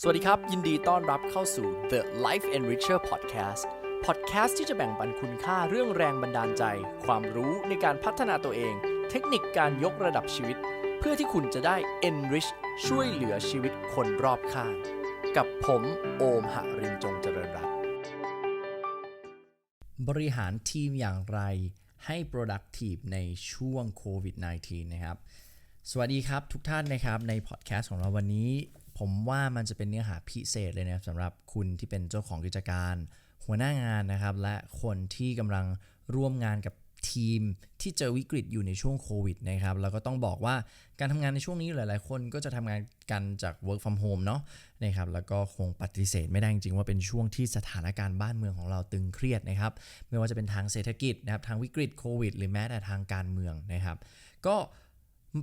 สวัสดีครับ ยินดีต้อนรับเข้าสู่ The Life Enricher Podcast Podcast ที่จะแบ่งปันคุณค่าเรื่องแรงบันดาลใจ ความรู้ในการพัฒนาตัวเอง เทคนิคการยกระดับชีวิต เพื่อที่คุณจะได้ enrich ช่วยเหลือชีวิตคนรอบข้าง กับผมโอมหรินจงเจริญรัตน์บริหารทีมอย่างไรให้ productive ในช่วงโควิด -19 นะครับ สวัสดีครับทุกท่านนะครับในพอดแคสต์ของเราวันนี้ ผมว่ามันจะเป็นเนื้อหาพิเศษเลยนะครับสำหรับคุณที่เป็นเจ้าของกิจการ หัวหน้างานนะครับ และคนที่กำลังร่วมงานกับทีมที่เจอวิกฤตอยู่ในช่วงโควิดนะครับ แล้วก็ต้องบอกว่าการทำงานในช่วงนี้หลาย ๆ คนก็จะทำงานกันจาก work from home เนาะนะครับ แล้วก็คงปฏิเสธไม่ได้จริงๆว่าเป็นช่วงที่สถานการณ์บ้านเมืองของเราตึงเครียดนะครับ ไม่ว่าจะเป็นทางเศรษฐกิจนะครับ ทางวิกฤตโควิด หรือแม้แต่ทางการเมืองนะครับ ก็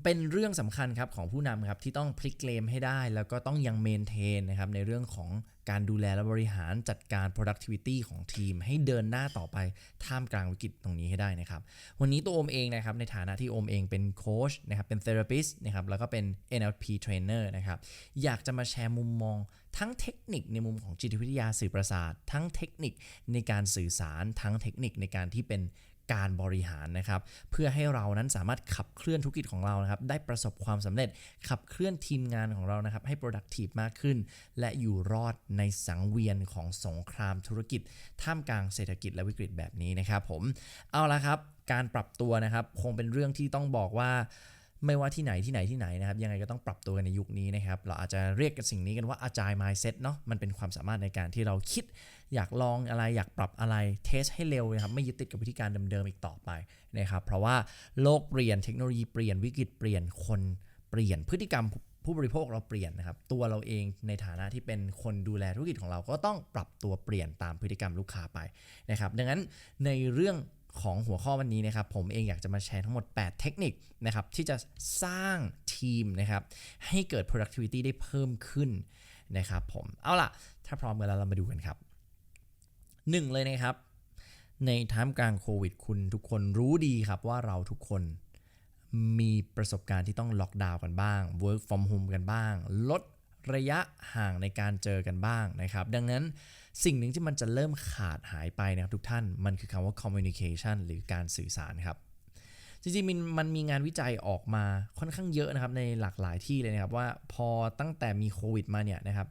เป็นเรื่องสำคัญครับของผู้นำครับที่ต้องพลิกเกมให้ได้ แล้วก็ต้องยังเมนเทนนะครับในเรื่องของการดูแลและบริหารจัดการ productivity ของทีม ให้เดินหน้าต่อไปท่ามกลางวิกฤตตรงนี้ให้ได้นะครับ วันนี้ตัวอมเองนะครับในฐานะที่อมเองเป็นโค้ชนะครับเป็น therapist นะครับแล้วก็เป็น NLP trainer นะครับอยากจะมาแชร์มุมมอง ทั้งเทคนิคในมุมของจิตวิทยาสื่อประสาท ทั้งเทคนิคในการสื่อสารทั้งเทคนิคในการที่เป็น การบริหารนะครับ เพื่อให้เรานั้นสามารถขับเคลื่อนธุรกิจของเรานะครับ ได้ประสบความสำเร็จขับเคลื่อนทีมงานของเรานะครับ ให้ productive มากขึ้น และอยู่รอดในสังเวียนของสงครามธุรกิจ ท่ามกลางเศรษฐกิจและวิกฤตแบบนี้นะครับ ผมเอาละครับ การปรับตัวนะครับ คงเป็นเรื่องที่ต้องบอกว่าไม่ว่าที่ไหนที่ไหนที่ไหนนะครับ ยังไงก็ต้องปรับตัวกันในยุคนี้นะครับ เราอาจจะเรียกกันสิ่งนี้กันว่า agile mindset เนาะมันเป็นความสามารถในการที่เราคิด อยากลองอะไรอยากปรับอะไรเทสให้เร็วนะครับไม่ยึดติดกับวิธีการเดิมๆอีกต่อไปนะครับเพราะว่าโลกเปลี่ยนเทคโนโลยีเปลี่ยนวิกฤตเปลี่ยนคนเปลี่ยนพฤติกรรมผู้บริโภคเราเปลี่ยนนะครับตัวเราเองในฐานะที่เป็นคนดูแลธุรกิจของเราก็ต้องปรับตัวเปลี่ยนตามพฤติกรรมลูกค้าไปนะครับดังนั้นในเรื่องของหัวข้อวันนี้นะครับผมเองอยากจะมาแชร์ทั้งหมด 8 เทคนิคนะครับที่จะสร้างทีมนะครับให้เกิด productivity ได้เพิ่มขึ้นนะครับผมเอาล่ะ ถ้าพร้อมกันแล้วเรามาดูกันครับ หนึ่งเลยนะครับ ในท่ามกลางโควิด คุณทุกคนรู้ดีครับว่าเราทุกคนมีประสบการณ์ที่ต้องล็อกดาวน์กันบ้าง work from home กันบ้าง ลดระยะห่างในการเจอกันบ้างนะครับ ดังนั้นสิ่งหนึ่งที่มันจะเริ่มขาดหายไปนะครับทุกท่านมันคือคำว่า communication หรือการสื่อสารครับ จริงๆมันมันมีงานวิจัยออกมาค่อนข้างเยอะนะครับในหลากหลายที่เลยนะครับว่าพอตั้งแต่มีโควิดมาเนี่ยนะครับ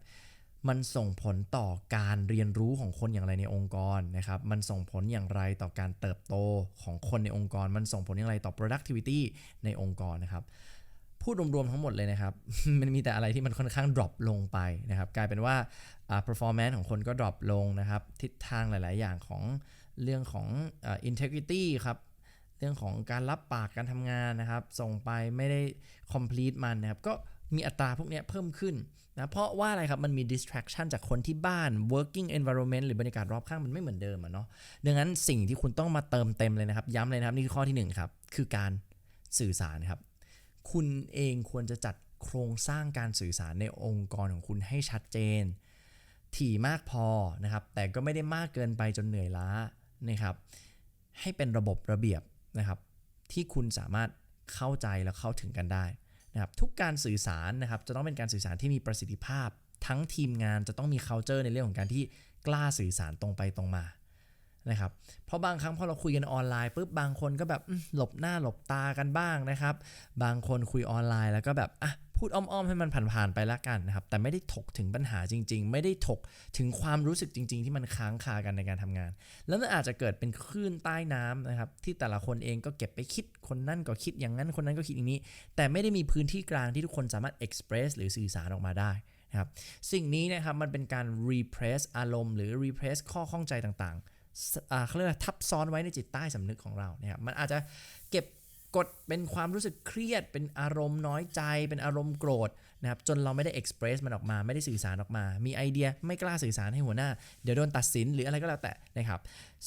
มันส่งผลต่อการเรียนรู้ของคนอย่างไรในองค์กรนะครับ มันส่งผลอย่างไรต่อการเติบโตของคนในองค์กร มันส่งผลอย่างไรต่อ productivity ในองค์กรนะครับ พูดรวมๆทั้งหมดเลยนะครับ มันมีแต่อะไรที่มันค่อนข้าง drop ลงไปนะครับ กลายเป็นว่า performance ของคนก็ drop ลงนะครับ ทิศทางหลาย ๆ อย่างของเรื่องของ integrity ครับเรื่องของการรับปากการทำงานนะครับ ส่งไปไม่ได้ complete มันนะครับ ก็มีอัตราพวกนี้เพิ่มขึ้น นะเพราะว่าอะไรครับ มันมี distraction จากคนที่บ้าน working environment หรือบรรยากาศรอบข้างมันไม่เหมือนเดิมอะเนาะดังนั้นสิ่งที่คุณต้องมาเติมเต็มเลยนะครับ ย้ำเลยนะครับ นี่คือข้อที่ 1 ครับ คือการสื่อสารครับ คุณเองควรจะจัดโครงสร้างการสื่อสารในองค์กรของคุณให้ชัดเจน ถี่มากพอนะครับ แต่ก็ไม่ได้มากเกินไปจนเหนื่อยล้านะครับ ให้เป็นระบบระเบียบนะครับ ที่คุณสามารถเข้าใจและเข้าถึงกันได้ นะครับทุกการสื่อสารนะครับจะต้องเป็นการสื่อสารที่มีประสิทธิภาพ ทั้งทีมงานจะต้องมี culture ในเรื่องของการที่กล้าสื่อสารตรงไปตรงมานะครับเพราะบางครั้งพอเราคุยกันออนไลน์ปุ๊บบางคนก็แบบหลบหน้าหลบตากันบ้างนะครับ บางคนคุยออนไลน์แล้วก็แบบอะ พูดอ้อมๆให้มันผ่านๆไปละกันนะครับ แต่ไม่ได้ถกถึงปัญหาจริง ๆ ไม่ได้ถกถึงความรู้สึกจริง ๆ ที่มันค้างคากันในการทำงาน แล้วมันอาจจะเกิดเป็นคลื่นใต้น้ำนะครับ ที่แต่ละคนเองก็เก็บไปคิดคนนั่นก็คิดอย่างนั้นคนนั้นก็คิดอย่างนี้ แต่ไม่ได้มีพื้นที่กลางที่ทุกคนสามารถ express หรือสื่อสารออกมาได้นะครับ สิ่งนี้นะครับมันเป็นการ repress อารมณ์หรือ repress ข้อข้องใจต่างๆเขาเรียกว่าทับซ้อนไว้ในจิตใต้สำนึกของเรานะครับมันอาจจะเก็บ กดเป็นความรู้สึกเครียด เป็นอารมณ์น้อยใจ เป็นอารมณ์โกรธนะครับจนเราไม่ได้ express มันออกมาไม่ได้สื่อสารออกมา มีไอเดียไม่กล้าสื่อสารให้หัวหน้า เดี๋ยวโดนตัดสินหรืออะไรก็แล้วแต่นะครับ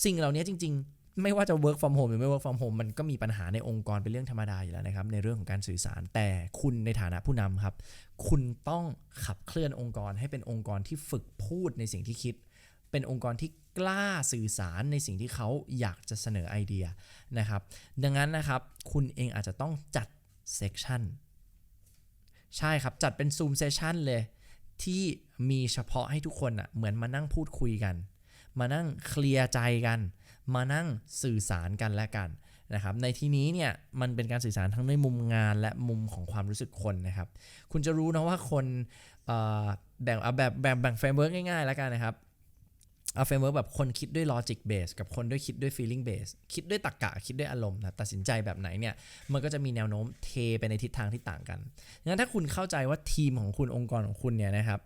สิ่งเหล่านี้จริง ๆ ไม่ว่าจะ work from home หรือไม่ work from home มันก็มีปัญหาในองค์กรเป็นเรื่องธรรมดาอยู่แล้วนะครับในเรื่องของการสื่อสารแต่คุณในฐานะผู้นำครับ คุณต้องขับเคลื่อนองค์กรให้เป็นองค์กรที่ฝึกพูดในสิ่งที่คิด เป็นองค์กรที่กล้าสื่อสารในสิ่งที่เขาอยากจะเสนอไอเดียนะครับ ดังนั้นนะครับ คุณเองอาจจะต้องจัดเซกชันใช่ครับ จัดเป็นซูมเซสชันเลย ที่มีเฉพาะให้ทุกคนอะเหมือนมานั่งพูดคุยกัน มานั่งเคลียร์ใจกัน มานั่งสื่อสารกันและกันนะครับในที่นี้เนี่ยมันเป็นการสื่อสารทั้งในมุมงานและมุมของความรู้สึกคนนะครับ คุณจะรู้นะว่าคนออแบ่งแบบแบ่งแบ่งเฟรมเวิร์กง่ายๆแล้วกันนะครับ เอาเฟรมเวิร์กแบบคนคิดด้วย logic base กับคนด้วยคิดด้วย feeling base คิดด้วยตรรกะคิดด้วยอารมณ์นะตัดสินใจแบบไหนเนี่ย มันก็จะมีแนวโน้มเทไปในทิศทางที่ต่างกันงั้นถ้าคุณเข้าใจว่าทีมของคุณองค์กรของคุณเนี่ยนะครับ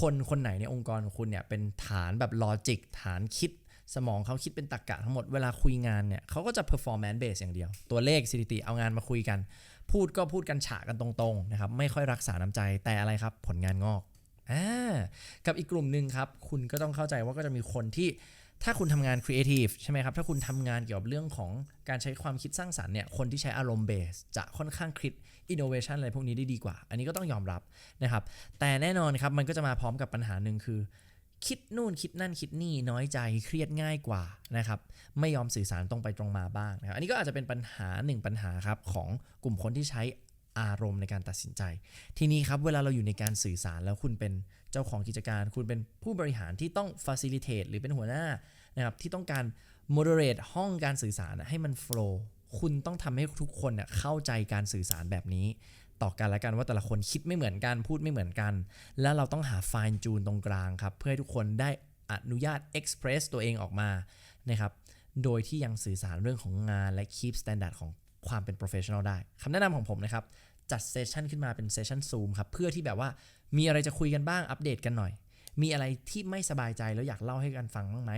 คนคนไหนในองค์กรของคุณเนี่ยเป็นฐานแบบ logic ฐานคิดสมองเขาคิดเป็นตรรกะทั้งหมดเวลาคุยงานเนี่ยเขาก็จะ performance base อย่างเดียว ตัวเลขสถิติเอางานมาคุยกัน พูดก็พูดกันฉะกันตรงๆนะครับไม่ค่อยรักษาน้ำใจแต่อะไรครับผลงานงอก อ่ากับอีกกลุ่มหนึ่งครับ คุณก็ต้องเข้าใจว่าก็จะมีคนที่ถ้าคุณทำงานครีเอทีฟใช่ไหมครับ ถ้าคุณทำงานเกี่ยวกับเรื่องของการใช้ความคิดสร้างสรรค์เนี่ย คนที่ใช้อารมณ์เบสจะค่อนข้างคิดอินโนเวชันอะไรพวกนี้ได้ดีกว่า อันนี้ก็ต้องยอมรับนะครับ แต่แน่นอนครับมันก็จะมาพร้อมกับปัญหาหนึ่งคือ คิดนู่นคิดนั่นคิดนี่น้อยใจเครียดง่ายกว่านะครับ ไม่ยอมสื่อสารตรงไปตรงมาบ้างนะครับ อันนี้ก็อาจจะเป็นปัญหาหนึ่งปัญหาครับของกลุ่มคนที่ใช้ อารมณ์ในการตัดสินใจ ทีนี้ครับเวลาเราอยู่ในการสื่อสารแล้วคุณเป็นเจ้าของกิจการ คุณเป็นผู้บริหารที่ต้อง facilitate หรือเป็นหัวหน้านะครับที่ต้องการ moderate ห้องการสื่อสารให้มัน flow คุณต้องทำให้ทุกคนเข้าใจการสื่อสารแบบนี้ ต่อกันและกันว่าแต่ละคนคิดไม่เหมือนกันพูดไม่เหมือนกัน แล้วเราต้องหา fine tune ตรงกลางครับ เพื่อให้ทุกคนได้อนุญาต express ตัวเองออกมานะครับโดยที่ยังสื่อสารเรื่องของงานและ keep standard ของ ความเป็น professional ได้คำแนะนำของผมนะครับ จัดเซสชันขึ้นมาเป็นเซสชันซูมครับ เพื่อที่แบบว่ามีอะไรจะคุยกันบ้างอัปเดตกันหน่อย มีอะไรที่ไม่สบายใจแล้วอยากเล่าให้กันฟังบ้างไหม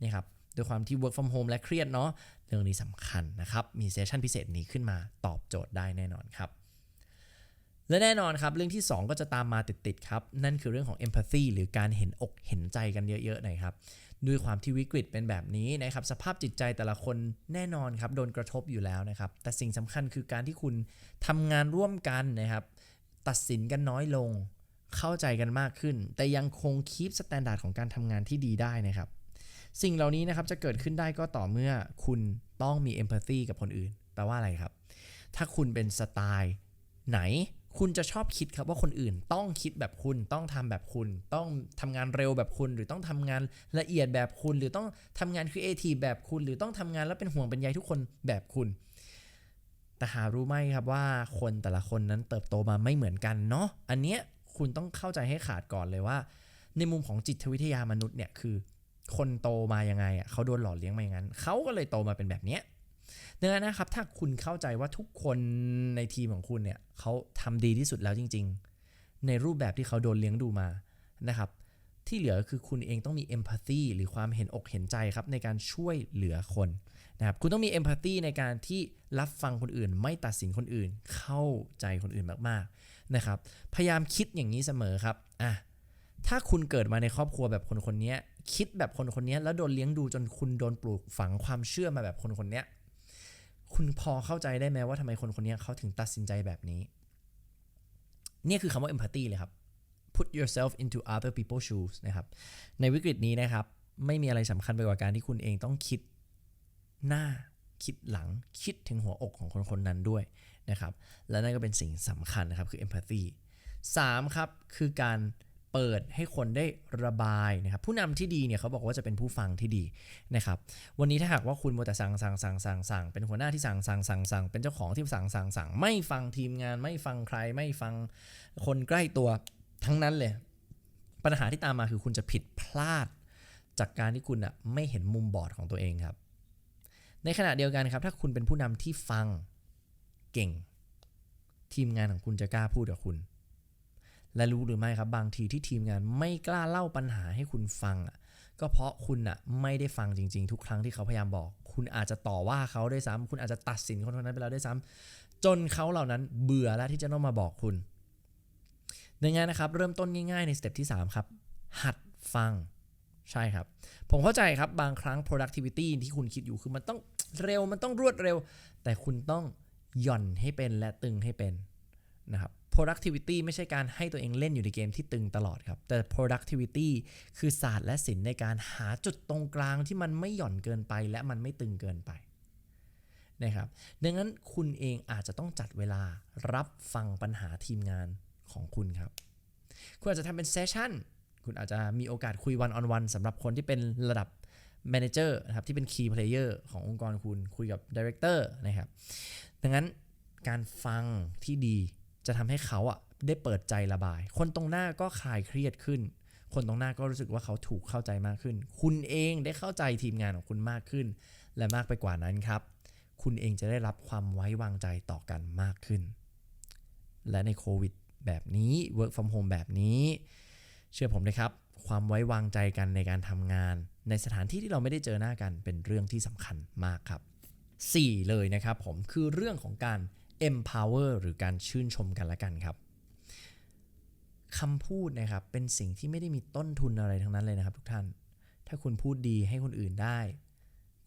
นี่ครับด้วยความที่ work from home และเครียดเนาะเรื่องนี้สำคัญนะครับ มีเซสชันพิเศษนี้ขึ้นมาตอบโจทย์ได้แน่นอนครับ และแน่นอนครับ เรื่องที่ 2 ก็จะตามมาติดๆครับ นั่นคือเรื่องของ empathy หรือการเห็นอกเห็นใจกันเยอะๆหน่อยครับด้วยความที่วิกฤตเป็นแบบนี้นะครับ สภาพจิตใจแต่ละคนแน่นอนครับ โดนกระทบอยู่แล้วนะครับ แต่สิ่งสำคัญคือการที่คุณทำงานร่วมกันนะครับ ตัดสินกันน้อยลง เข้าใจกันมากขึ้น แต่ยังคงคีปสแตนดาร์ดของการทำงานที่ดีได้นะครับ สิ่งเหล่านี้นะครับจะเกิดขึ้นได้ก็ต่อเมื่อคุณต้องมี empathy กับคนอื่น แปลว่าอะไรครับ ถ้าคุณเป็นสไตล์ไหน คุณจะชอบคิดครับว่าคนอื่นต้องคิดแบบคุณต้องทำแบบคุณ ต้องทำงานเร็วแบบคุณ หรือต้องทำงานละเอียดแบบคุณ หรือต้องทำงานครีเอทีฟแบบคุณ หรือต้องทำงานแล้วเป็นห่วงเป็นใยทุกคนแบบคุณ แต่หารู้ไหมครับว่าคนแต่ละคนนั้นเติบโตมาไม่เหมือนกันเนาะอันเนี้ยคุณต้องเข้าใจให้ขาดก่อนเลยว่า ในมุมของจิตวิทยามนุษย์เนี่ยคือ คนโตมายังไงอะเขาโดนหล่อเลี้ยงมาอย่างนั้นเขาก็เลยโตมาเป็นแบบเนี้ย ดังนั้นนะครับถ้าคุณเข้าใจว่าทุกคนในทีมของคุณเนี่ยเขาทำดีที่สุดแล้วจริง ๆ ในรูปแบบที่เขาโดนเลี้ยงดูมานะครับ ที่เหลือคือคุณเองต้องมี empathy หรือความเห็นอกเห็นใจครับในการช่วยเหลือคนนะครับคุณต้องมี empathy ในการที่รับฟังคนอื่น ไม่ตัดสินคนอื่น เข้าใจคนอื่นมากๆนะครับ พยายามคิดอย่างนี้เสมอครับอะถ้าคุณเกิดมาในครอบครัวแบบคนคนนี้คิดแบบคนคนนี้แล้วโดนเลี้ยงดูจนคุณโดนปลูกฝังความเชื่อมาแบบคนคนนี้ คุณพอเข้าใจได้ไหมว่าทำไมคนคนนี้เขาถึงตัดสินใจแบบนี้เนี่ยคือคำว่า empathy เลยครับ put yourself into other people's shoes นะครับ ในวิกฤตนี้นะครับ ไม่มีอะไรสำคัญไปกว่าการที่คุณเองต้องคิดหน้าคิดหลังคิดถึงหัวอกของคนคนนั้นด้วยนะครับ และนั่นก็เป็นสิ่งสำคัญนะครับ คือ empathy 3 ครับ คือการ เปิดให้คนได้ระบายนะครับผู้นำที่ดีเนี่ยเขาบอกว่าจะเป็นผู้ฟังที่ดีนะครับวันนี้ถ้าหากว่าคุณมัวแต่สั่งสั่งสั่งสั่งสั่งเป็นหัวหน้าที่สั่งสั่งสั่งสั่งเป็นเจ้าของที่สั่งสั่งสั่งไม่ฟังทีมงาน ไม่ฟังใครไม่ฟังคนใกล้ตัวทั้งนั้นเลย ปัญหาที่ตามมาคือคุณจะผิดพลาด จากการที่คุณอะไม่เห็นมุมบอดของตัวเองครับ ในขณะเดียวกันครับ ถ้าคุณเป็นผู้นำที่ฟังเก่ง ทีมงานของคุณจะกล้าพูดกับคุณ และรู้หรือไม่ครับบางทีที่ทีมงานไม่กล้าเล่าปัญหาให้คุณฟังอะก็เพราะคุณอะไม่ได้ฟังจริง ๆ ทุกครั้งที่เขาพยายามบอก คุณอาจจะต่อว่าเขาด้วยซ้ำคุณอาจจะตัดสินคนคนนั้นไปแล้วด้วยซ้ำจนเขาเหล่านั้นเบื่อแล้วที่จะต้องมาบอกคุณดังนั้นนะครับเริ่มต้นง่ายๆในสเต็ปที่ 3 ครับ หัดฟังใช่ครับ ผมเข้าใจครับบางครั้ง productivity ที่คุณคิดอยู่คือมันต้องเร็วมันต้องรวดเร็ว แต่คุณต้องหย่อนให้เป็นและตึงให้เป็นนะครับ productivity ไม่ใช่การให้ตัวเองเล่นอยู่ในเกมที่ตึงตลอดครับ แต่ productivity คือศาสตร์และศิลป์ในการหาจุดตรงกลางที่มันไม่หย่อนเกินไป และมันไม่ตึงเกินไปนะครับ ดังนั้นคุณเองอาจจะต้องจัดเวลารับฟังปัญหาทีมงานของคุณครับ คุณอาจจะทำเป็นเซสชั่น คุณอาจจะมีโอกาสคุยวันออนวันสำหรับคนที่เป็นระดับ Manager นะครับที่เป็น Key Player ขององค์กรคุณคุยกับ Director นะครับ ดังนั้นการฟังที่ดี จะทำให้เขาอะได้เปิดใจระบาย คนตรงหน้าก็คลายเครียดขึ้น คนตรงหน้าก็รู้สึกว่าเขาถูกเข้าใจมากขึ้น คุณเองได้เข้าใจทีมงานของคุณมากขึ้น และมากไปกว่านั้นครับ คุณเองจะได้รับความไว้วางใจต่อกันมากขึ้น และในโควิดแบบนี้ work from home แบบนี้ เชื่อผมนะครับ ความไว้วางใจกันในการทำงาน ในสถานที่ที่เราไม่ได้เจอหน้ากันเป็นเรื่องที่สำคัญมากครับ 4 เลยนะครับผมคือเรื่องของการ empower หรือการชื่นชมกันละกันครับคำพูดนะครับเป็นสิ่งที่ไม่ได้มีต้นทุนอะไรทั้งนั้นเลยนะครับ ทุกท่าน ถ้าคุณพูดดีให้คนอื่นได้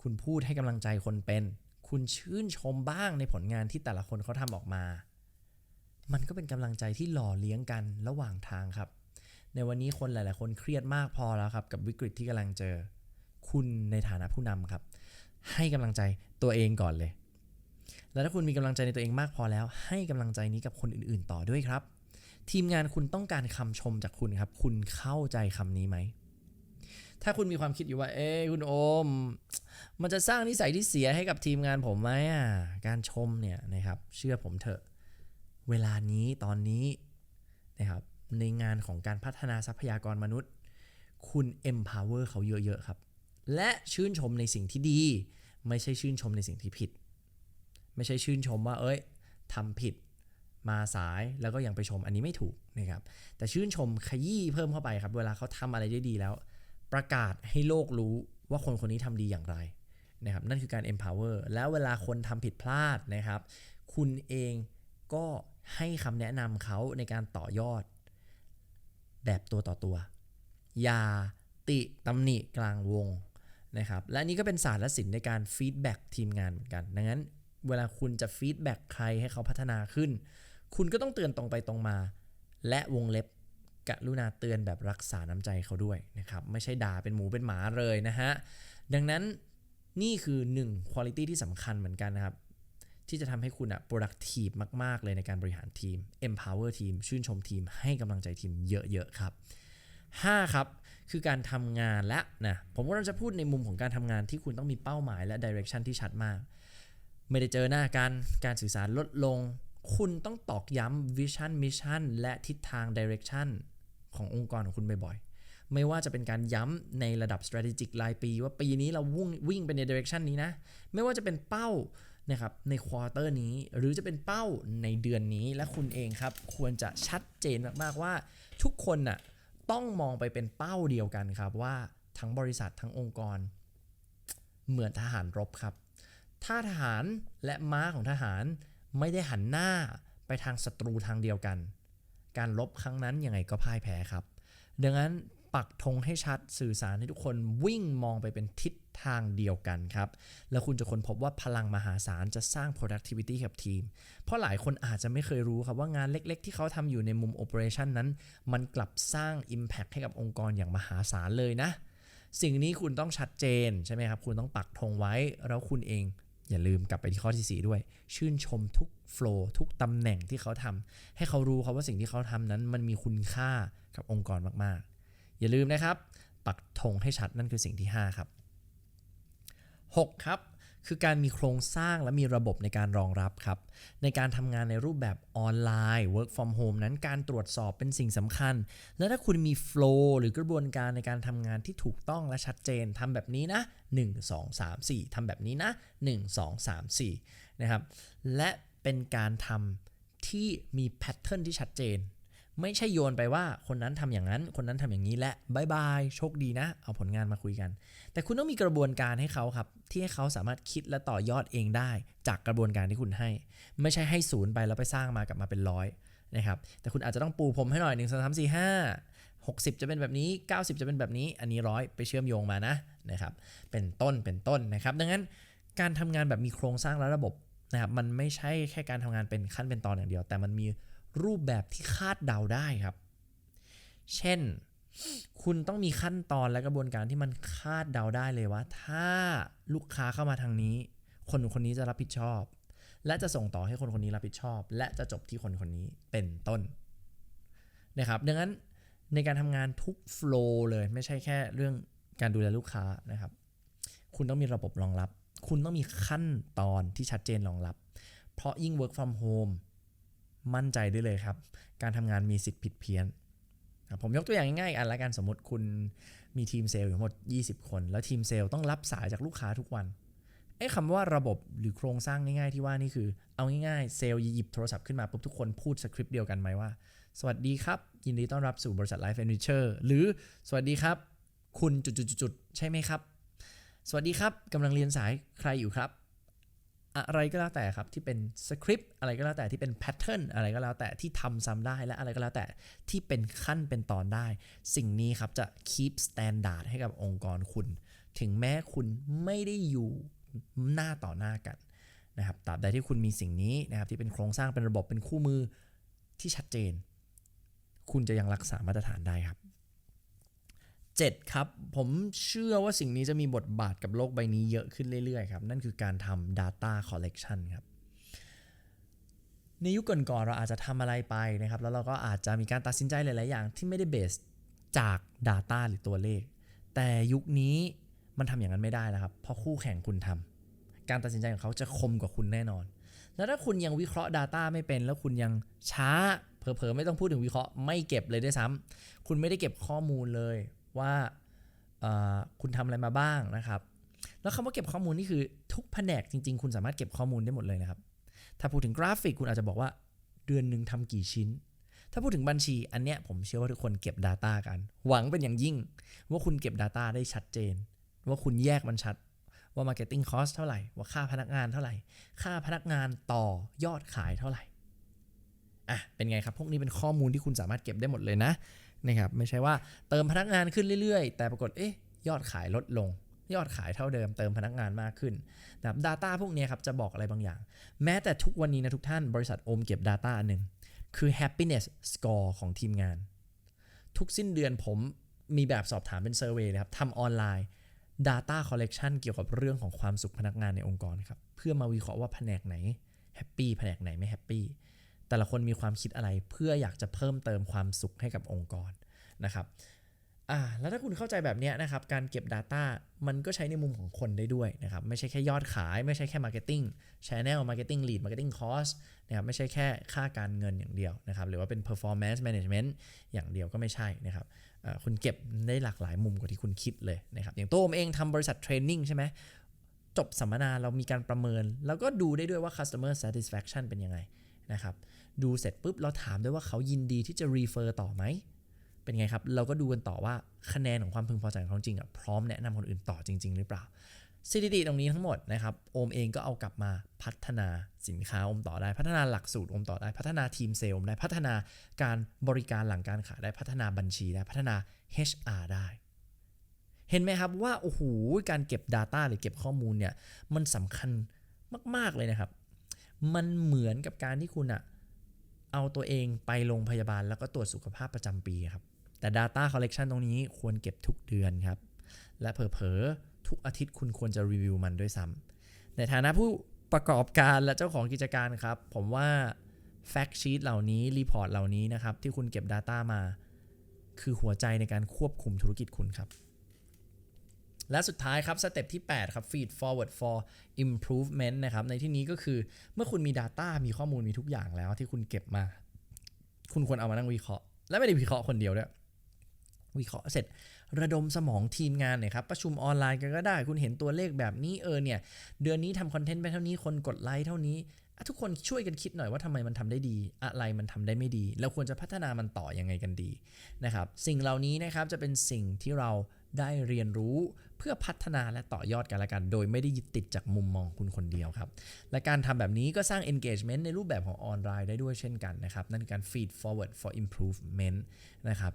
คุณพูดให้กำลังใจคนเป็น คุณชื่นชมบ้างในผลงานที่แต่ละคนเขาทำออกมา มันก็เป็นกำลังใจที่หล่อเลี้ยงกันระหว่างทางครับ ในวันนี้คนหลาย ๆ คนเครียดมากพอแล้วครับกับวิกฤตที่กำลังเจอ คุณในฐานะผู้นำครับ ให้กำลังใจตัวเองก่อนเลย แล้วถ้าคุณมีกำลังใจในตัวเองมากพอแล้ว ให้กำลังใจนี้กับคนอื่นๆ ต่อด้วยครับ ทีมงานคุณต้องการคำชมจากคุณครับ คุณเข้าใจคำนี้ไหม ถ้าคุณมีความคิดอยู่ว่า เอ้คุณโอม มันจะสร้างนิสัยที่เสียให้กับทีมงานผมไหมอะ การชมเนี่ยนะครับ เชื่อผมเถอะ เวลานี้ตอนนี้นะครับ ในงานของการพัฒนาทรัพยากรมนุษย์ คุณ empower เขาเยอะๆครับ และชื่นชมในสิ่งที่ดี ไม่ใช่ชื่นชมในสิ่งที่ผิด ไม่ใช่ชื่นชมว่า เอ้ยทำผิดมาสายแล้วก็ยังไปชมอันนี้ไม่ถูกนะครับ แต่ชื่นชมขยี้เพิ่มเข้าไปครับ เวลาเขาทำอะไรได้ดีแล้ว ประกาศให้โลกรู้ว่าคนคนนี้ทำดีอย่างไรนะครับนั่นคือการ empower แล้วเวลาคนทำผิดพลาดนะครับ คุณเองก็ให้คำแนะนำเขาในการต่อยอด แบบตัวต่อตัว อย่าติตำหนิกลางวงนะครับ และนี่ก็เป็นศาสตร์และศิลป์ในการฟีดแบ็กทีมงานเหมือนกัน ดังนั้น เวลาคุณจะฟีดแบ็กใครให้เขาพัฒนาขึ้น คุณก็ต้องเตือนตรงไปตรงมา และวงเล็บกรุณาเตือนแบบรักษาน้ำใจเขาด้วยนะครับ ไม่ใช่ด่าเป็นหมูเป็นหมาเลยนะฮะ ดังนั้นนี่คือ1 quality ที่สำคัญเหมือนกันนะครับ ที่จะทำให้คุณอะ productive มาก ๆ เลยในการบริหารทีม empower ทีม ชื่นชมทีม ให้กำลังใจทีมเยอะ ๆ ครับ 5 ครับ คือการทำงานและนะ ผมก็จะพูดในมุมของการทำงานที่คุณต้องมีเป้าหมายและ direction ที่ชัดมาก ไม่ได้เจอหน้ากัน การสื่อสารลดลง คุณต้องตอกย้ำ vision mission และทิศทาง direction ขององค์กรของคุณบ่อยๆ ไม่ว่าจะเป็นการย้ำในระดับ strategic รายปี ว่าปีนี้เราวิ่งวิ่งไปใน direction นี้นะ ไม่ว่าจะเป็นเป้านะครับในควอเตอร์นี้หรือจะเป็นเป้าในเดือนนี้และคุณเองครับควรจะชัดเจนมากๆว่าทุกคนน่ะต้องมองไปเป็นเป้าเดียวกันครับว่าทั้งบริษัททั้งองค์กร เหมือนทหารรบครับ ถ้าทหารและม้าของทหารไม่ได้หันหน้าไปทางศัตรูทางเดียวกัน การลบครั้งนั้นยังไงก็พ่ายแพ้ครับ ดังนั้นปักธงให้ชัดสื่อสารให้ทุกคนวิ่งมองไปเป็นทิศทางเดียวกันครับ แล้วคุณจะค้นพบว่าพลังมหาศาลจะสร้าง productivity กับทีม เพราะหลายคนอาจจะไม่เคยรู้ครับว่างานเล็กๆ ที่เขาทำอยู่ในมุม operation นั้น มันกลับสร้าง impact ให้กับองค์กรอย่างมหาศาลเลยนะ สิ่งนี้คุณต้องชัดเจนใช่ไหมครับ คุณต้องปักธงไว้ แล้วคุณเอง อย่าลืมกลับไปที่ข้อที่ 4 ด้วย ชื่นชมทุกโฟล์ทุกตำแหน่งที่เขาทำให้เขารู้ครับว่าสิ่งที่เขาทำนั้นมันมีคุณค่ากับองค์กรมากๆ อย่าลืมนะครับ ปักธงให้ชัดนั่นคือสิ่งที่ 5 ครับ 6 ครับ คือการมีโครงสร้างและมีระบบในการรองรับครับ ในการทำงานในรูปแบบออนไลน์ work from home นั้นการตรวจสอบเป็นสิ่งสำคัญ และถ้าคุณมี flow หรือกระบวนการในการทำงานที่ถูกต้องและชัดเจนทำแบบนี้นะ 1 2 3 4ทำแบบนี้นะ 1 2 3 4 นะครับ และเป็นการทำที่มีแพทเทิร์นที่ชัดเจน ไม่ใช่โยนไปว่าคนนั้นทำอย่างนั้น คนนั้นทำอย่างนี้และบายบายโชคดีนะ เอาผลงานมาคุยกัน แต่คุณต้องมีกระบวนการให้เขาครับ ที่ให้เขาสามารถคิดและต่อยอดเองได้ จากกระบวนการที่คุณให้ ไม่ใช่ให้ศูนย์ไปแล้วไปสร้างมากลับมาเป็นร้อยนะครับ แต่คุณอาจจะต้องปูพรมให้หน่อย 1 2 3 4 5 60 จะเป็นแบบนี้ 90 จะเป็นแบบนี้ อันนี้ร้อยไปเชื่อมโยงมานะนะครับ เป็นต้นเป็นต้นนะครับ ดังนั้นการทำงานแบบมีโครงสร้างและระบบนะครับ มันไม่ใช่แค่การทำงานเป็นขั้นเป็นตอนอย่างเดียว แต่มันมี รูปแบบที่คาดเดาได้ครับ เช่น คุณต้องมีขั้นตอนและกระบวนการที่มันคาดเดาได้เลยว่า ถ้าลูกค้าเข้ามาทางนี้ คนคนนี้จะรับผิดชอบ และจะส่งต่อให้คนคนนี้รับผิดชอบ และจะจบที่คนคนนี้เป็นต้นนะครับ ดังนั้นในการทำงานทุกโฟล์เลยไม่ใช่แค่เรื่องการดูแลลูกค้านะครับ คุณต้องมีระบบรองรับ คุณต้องมีขั้นตอนที่ชัดเจนรองรับ เพราะยิ่ง work from home มั่นใจได้เลยครับ การทำงานมีสิทธิ์ผิดเพี้ยน ผมยกตัวอย่างง่ายๆอันละกันสมมติคุณมีทีมเซลล์อยู่ทั้งหมด 20 คน แล้วทีมเซลล์ต้องรับสายจากลูกค้าทุกวันไอ้คำว่าระบบหรือโครงสร้างง่ายๆที่ว่านี่คือ เอาง่ายๆเซลล์หยิบโทรศัพท์ขึ้นมาปุ๊บทุกคนพูดสคริปต์เดียวกันไหมว่า สวัสดีครับ ยินดีต้อนรับสู่บริษัท Life Furniture หรือสวัสดีครับ คุณจุดๆๆๆใช่ไหมครับ สวัสดีครับกำลังเรียนสายใครอยู่ครับ อะไรก็แล้วแต่ครับที่เป็นสคริปต์อะไรก็แล้วแต่ที่เป็นแพทเทิร์นอะไรก็แล้วแต่ที่ทำซ้ำได้และอะไรก็แล้วแต่ที่เป็นขั้นเป็นตอนได้ สิ่งนี้ครับจะ keep standard ให้กับองค์กรคุณ ถึงแม้คุณไม่ได้อยู่หน้าต่อหน้ากันนะครับตราบใดที่คุณมีสิ่งนี้นะครับที่เป็นโครงสร้างเป็นระบบเป็นคู่มือที่ชัดเจน คุณจะยังรักษามาตรฐานได้ครับ 7 ครับ ผมเชื่อว่าสิ่งนี้จะมีบทบาทกับโลกใบนี้เยอะขึ้นเรื่อยๆครับ นั่นคือการทำ Data Collection ครับในยุคก่อนๆเราอาจจะทำอะไรไปนะครับ แล้วเราก็อาจจะมีการตัดสินใจหลายๆ อย่างที่ไม่ได้เบสจาก Data หรือตัวเลข แต่ยุคนี้มันทำอย่างนั้นไม่ได้แล้วครับ เพราะคู่แข่งคุณทำการตัดสินใจของเขาจะคมกว่าคุณแน่นอน แล้วถ้าคุณยังวิเคราะห์ Data ไม่เป็น แล้วคุณยังช้าเผลอๆไม่ต้องพูดถึงวิเคราะห์ไม่เก็บเลยด้วยซ้ำคุณไม่ได้เก็บข้อมูลเลย ว่าคุณทำอะไรมาบ้างนะครับ แล้วคำว่าเก็บข้อมูลนี่คือทุกแผนกจริง ๆ คุณสามารถเก็บข้อมูลได้หมดเลยนะครับ ถ้าพูดถึงกราฟิกคุณอาจจะบอกว่าเดือนหนึ่งทำกี่ชิ้น ถ้าพูดถึงบัญชีอันเนี้ยผมเชื่อว่าทุกคนเก็บ Data กัน หวังเป็นอย่างยิ่ง ว่าคุณเก็บ Data ได้ชัดเจน ว่าคุณแยกมันชัดว่า Marketing Cost เท่าไหร่ ว่าค่าพนักงานเท่าไหร่ ค่าพนักงานต่อยอดขายเท่าไหร่ อะ เป็นไงครับ พวกนี้เป็นข้อมูลที่คุณสามารถเก็บได้หมดเลยนะ นะครับไม่ใช่ว่าเติมพนักงานขึ้นเรื่อยๆ แต่ปรากฏเอ๊ะยอดขายลดลง ยอดขายเท่าเดิมเติมพนักงานมากขึ้นนะครับ Data พวกนี้ครับจะบอกอะไรบางอย่าง แม้แต่ทุกวันนี้นะทุกท่านบริษัทโอมเก็บ Data อันหนึ่งคือ happiness score ของทีมงาน ทุกสิ้นเดือนผมมีแบบสอบถามเป็นเซอร์เวยเลยครับทำออนไลน์ Data Collection เกี่ยวกับเรื่องของความสุขพนักงานในองค์กรครับเพื่อมาวิเคราะห์ว่าแผนกไหนแฮปปี้แผนกไหนไม่แฮปปี้ แต่ละคนมีความคิดอะไรเพื่ออยากจะเพิ่มเติมความสุขให้กับองค์กรนะครับอ่าแล้วถ้าคุณเข้าใจแบบนี้นะครับการเก็บ Data มันก็ใช้ในมุมของคนได้ด้วยนะครับไม่ใช่แค่ยอดขายไม่ใช่แค่ Marketing Channel Marketing Lead Marketing Cost นะครับไม่ใช่แค่ค่าการเงินอย่างเดียวนะครับหรือว่าเป็น performance management อย่างเดียวก็ไม่ใช่นะครับคุณเก็บได้หลากหลายมุมกว่าที่คุณคิดเลยนะครับอย่างตัวผมเองทำบริษัทเทรนนิ่งใช่ไหมจบสัมมนาเรามีการประเมิน แล้วก็ดูได้ด้วยว่า customer satisfaction เป็นยังไง นะครับดูเสร็จปุ๊บเราถามด้วยว่าเขายินดีที่จะ refer ต่อไหมเป็นไงครับ เราก็ดูกันต่อว่าคะแนนของความพึงพอใจของเขาจริงอะพร้อมแนะนำคนอื่นต่อจริง ๆ หรือเปล่าสถิติตรงนี้ทั้งหมดนะครับโอมเองก็เอากลับมาพัฒนาสินค้าโอมต่อได้ พัฒนาหลักสูตรโอมต่อได้ พัฒนาทีมเซลล์ได้พัฒนาการบริการหลังการขายได้พัฒนาบัญชีได้พัฒนา HR ได้ เห็นไหมครับว่าโอ้โหการเก็บ Data หรือเก็บข้อมูลเนี่ยมันสำคัญมาก ๆ เลยนะครับ มันเหมือนกับการที่คุณอะเอาตัวเองไปโรงพยาบาลแล้วก็ตรวจสุขภาพประจำปีครับ แต่ Data Collection ตรงนี้ควรเก็บทุกเดือนครับ และเผลอๆ ทุกอาทิตย์คุณควรจะรีวิวมันด้วยซ้ำในฐานะผู้ประกอบการและเจ้าของกิจการครับ ผมว่า Fact Sheet เหล่านี้ รีพอร์ตเหล่านี้นะครับ ที่คุณเก็บ Data มา คือหัวใจในการควบคุมธุรกิจคุณครับ และสุดท้ายครับสเต็ปที่ 8 ครับ feed forward for improvement นะครับในที่นี้ก็คือเมื่อคุณมี Data มีข้อมูลมีทุกอย่างแล้วที่คุณเก็บมา คุณควรเอามานั่งวิเคราะห์ และไม่ได้วิเคราะห์คนเดียวด้วยวิเคราะห์เสร็จระดมสมองทีมงานหน่อยครับ ประชุมออนไลน์กันก็ได้ คุณเห็นตัวเลขแบบนี้เออเนี่ย เดือนนี้ทำคอนเทนต์ไปเท่านี้คนกดไลค์เท่านี้ ทุกคนช่วยกันคิดหน่อยว่าทำไมมันทำได้ดี อะไรมันทำได้ไม่ดี แล้วควรจะพัฒนามันต่อยังไงกันดีนะครับ สิ่งเหล่านี้นะครับจะเป็นสิ่งที่เรา ได้เรียนรู้เพื่อพัฒนาและต่อยอดกันละกัน โดยไม่ได้ยึดติดจากมุมมองคุณคนเดียวครับ และการทำแบบนี้ก็สร้าง engagement ในรูปแบบของออนไลน์ได้ด้วยเช่นกันนะครับ นั่นการ feed forward for improvement นะครับ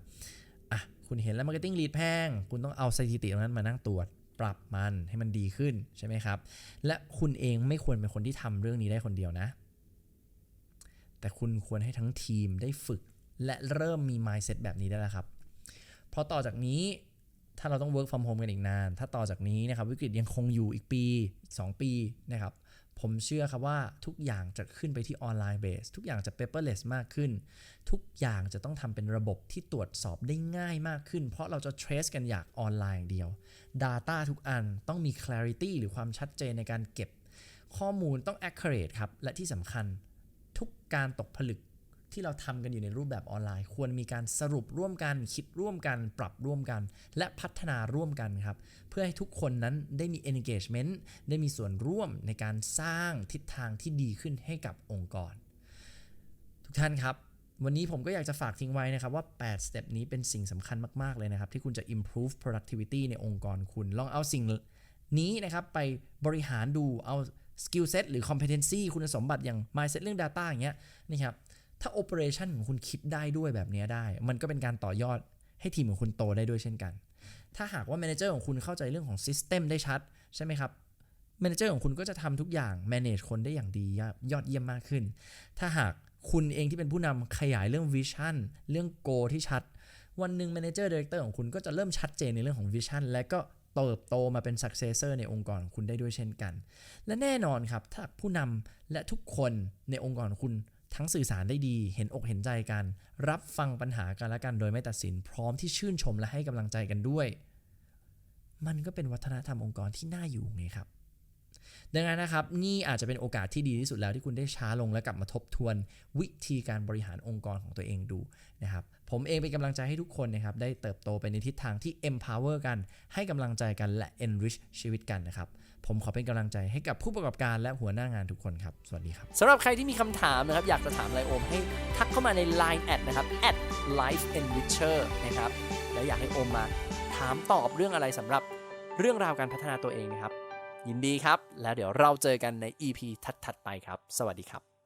อะคุณเห็นแล้ว marketing lead แพง คุณต้องเอาสถิติตรงนั้นมานั่งตรวจปรับมันให้มันดีขึ้นใช่ไหมครับ และคุณเองไม่ควรเป็นคนที่ทำเรื่องนี้ได้คนเดียวนะ แต่คุณควรให้ทั้งทีมได้ฝึก และเริ่มมี mindset แบบนี้ได้แล้วครับ เพราะต่อจากนี้ ถ้าเราต้อง work from home กันอีกนาน ถ้าต่อจากนี้นะครับวิกฤตยังคงอยู่อีกปีอีก2ปีนะครับ ผมเชื่อครับว่าทุกอย่างจะขึ้นไปที่ออนไลน์เบส ทุกอย่างจะ paperless มากขึ้น ทุกอย่างจะต้องทำเป็นระบบที่ตรวจสอบได้ง่ายมากขึ้น เพราะเราจะ trace กันอย่างออนไลน์อย่างเดียว Data ทุกอันต้องมี clarity หรือความชัดเจนในการเก็บ ข้อมูลต้อง accurate ครับ และที่สำคัญทุกการตกผลึก ที่เราทำกันอยู่ในรูปแบบออนไลน์ ควรมีการสรุปร่วมกัน คิดร่วมกัน ปรับร่วมกัน และพัฒนาร่วมกันครับ เพื่อให้ทุกคนนั้นได้มี engagement ได้มีส่วนร่วมในการสร้างทิศทางที่ดีขึ้นให้กับองค์กร ทุกท่านครับวันนี้ผมก็อยากจะฝากทิ้งไว้นะครับว่า8สเต็ปนี้เป็นสิ่งสำคัญมาก ๆ เลยนะครับ ที่คุณจะ improve productivity ในองค์กรคุณ ลองเอาสิ่งนี้นะครับไปบริหารดูเอา skill set หรือ competency คุณสมบัติอย่าง mindset เรื่อง data อย่างเงี้ยนะครับ ถ้า operation ของคุณคิดได้ด้วยแบบนี้ได้ มันก็เป็นการต่อยอดให้ทีมของคุณโตได้ด้วยเช่นกัน ถ้าหากว่า manager ของคุณเข้าใจเรื่องของ system ได้ชัด ใช่ไหมครับ manager ของคุณก็จะทำทุกอย่าง manage คนได้อย่างดียอดเยี่ยมมากขึ้น ถ้าหากคุณเองที่เป็นผู้นำขยายเรื่อง vision เรื่อง goal ที่ชัด วันหนึ่ง manager director ของคุณก็จะเริ่มชัดเจนในเรื่องของ vision และก็เติบโตมาเป็น successor ในองค์กรของคุณได้ด้วยเช่นกัน และแน่นอนครับ ถ้าผู้นำและทุกคนในองค์กรของคุณ ทั้งสื่อสารได้ดี เห็นอกเห็นใจกัน รับฟังปัญหากันและกันโดยไม่ตัดสิน พร้อมที่ชื่นชมและให้กำลังใจกันด้วย มันก็เป็นวัฒนธรรมองค์กรที่น่าอยู่ไงครับ ดังนั้นนะครับนี่อาจจะเป็นโอกาสที่ดีที่สุดแล้วที่คุณได้ช้าลงและกลับมาทบทวน วิธีการบริหารองค์กรของตัวเองดูนะครับผมเองเป็นกำลังใจให้ทุกคนนะครับได้เติบโตไปในทิศทางที่ empower กัน ให้กำลังใจกันและ enrich ชีวิตกันนะครับผมขอเป็นกำลังใจให้กับผู้ประกอบการและหัวหน้างานทุกคนครับ สวัสดีครับสำหรับใครที่มีคำถามนะครับอยากจะถามไรโอมให้ทักเข้ามาใน Line แอดนะครับ life enricher นะครับแล้วอยากให้โอมมาถามตอบเรื่องอะไรสำหรับเรื่องราวการพัฒนาตัวเองนะครับ ยินดีครับ แล้วเดี๋ยวเราเจอกันใน EP ถัดๆไปครับ สวัสดีครับ